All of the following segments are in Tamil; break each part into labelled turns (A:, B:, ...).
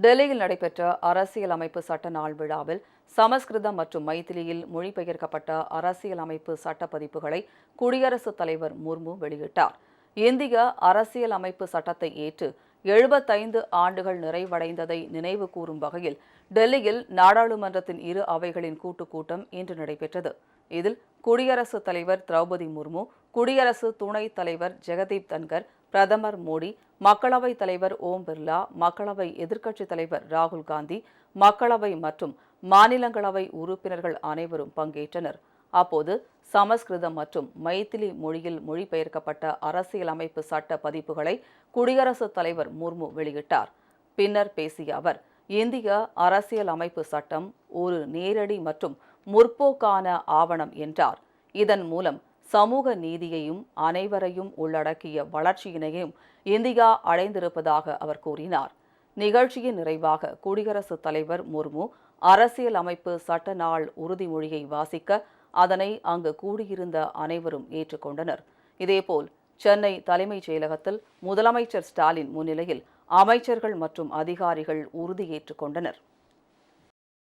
A: டெல்லியில் நடைபெற்ற அரசியலமைப்பு சட்ட நாள் விழாவில் சமஸ்கிருதம் மற்றும் மைத்திலியில் மொழிபெயர்க்கப்பட்ட அரசியலமைப்பு சட்ட பதிப்புகளை குடியரசுத் தலைவர் முர்மு வெளியிட்டார். இந்திய அரசியலமைப்பு சட்டத்தை ஏற்று எழுபத்தைந்து ஆண்டுகள் நிறைவடைந்ததை நினைவு கூறும் வகையில் டெல்லியில் நாடாளுமன்றத்தின் இரு அவைகளின் கூட்டுக் கூட்டம் இன்று நடைபெற்றது. இதில் குடியரசுத் தலைவர் திரௌபதி முர்மு குடியரசு துணைத் தலைவர் ஜெகதீப் தன்கர் பிரதமர் மோடி மக்களவைத் தலைவர் ஓம் பிர்லா மக்களவை எதிர்க்கட்சித் தலைவர் ராகுல் காந்தி மக்களவை மற்றும் மாநிலங்களவை உறுப்பினர்கள் அனைவரும் பங்கேற்றனர். அப்போது சமஸ்கிருதம் மற்றும் மைத்திலி மொழியில் மொழிபெயர்க்கப்பட்ட அரசியலமைப்பு சட்ட பதிப்புகளை குடியரசுத் தலைவர் முர்மு வெளியிட்டார். பின்னர் பேசிய அவர் இந்திய அரசியல் அமைப்பு சட்டம் ஒரு நேரடி மற்றும் முற்போக்கான ஆவணம் என்றார். இதன் மூலம் சமூக நீதியையும் அனைவரையும் உள்ளடக்கிய வளர்ச்சியினையும் இந்தியா அடைந்திருப்பதாக அவர் கூறினார். நிகழ்ச்சியின் நிறைவாக குடியரசுத் தலைவர் முர்மு அரசியல் அமைப்பு சட்ட நாள் உறுதிமொழியை வாசிக்க அதனை அங்கு கூடியிருந்த அனைவரும் ஏற்றுக்கொண்டனர். இதேபோல் சென்னை தலைமைச் செயலகத்தில் முதலமைச்சர் ஸ்டாலின் முன்னிலையில் அமைச்சர்கள் மற்றும் அதிகாரிகள் உறுதியேற்றுக் கொண்டனர்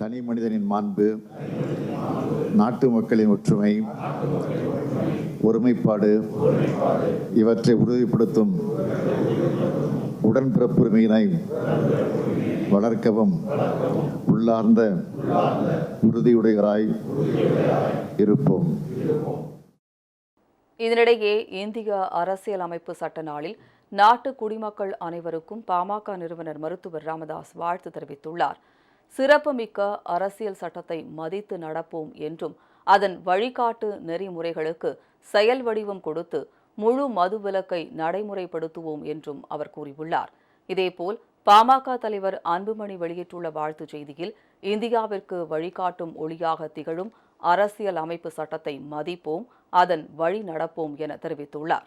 B: தனி மனிதனின் மாண்பு நாட்டு மக்களின் ஒற்றுமை ஒருமைப்பாடு இவற்றை உறுதிப்படுத்தும் உடன்பிறப்புரிமையினை வளர்க்கவும் உள்ளார்ந்த உறுதியுடையராய் இருப்போம்.
A: இதனிடையே இந்திய அரசியலமைப்பு சட்ட நாளில் நாட்டு குடிமக்கள் அனைவருக்கும் பாமக நிறுவனர் மருத்துவர் ராமதாஸ் வாழ்த்து தெரிவித்துள்ளார். சிறப்புமிக்க அரசியல் சட்டத்தை மதித்து நடப்போம் என்றும் அதன் வழிகாட்டு நெறிமுறைகளுக்கு செயல் வடிவம் கொடுத்து முழு மதுவிலக்கை நடைமுறைப்படுத்துவோம் என்றும் அவர் கூறியுள்ளார். இதேபோல் பாமக தலைவர் அன்புமணி வெளியிட்டுள்ள வாழ்த்துச் செய்தியில் இந்தியாவிற்கு வழிகாட்டும் ஒளியாக திகழும் அரசியல் அமைப்பு சட்டத்தை மதிப்போம் அதன் வழி நடப்போம் என தெரிவித்துள்ளார்.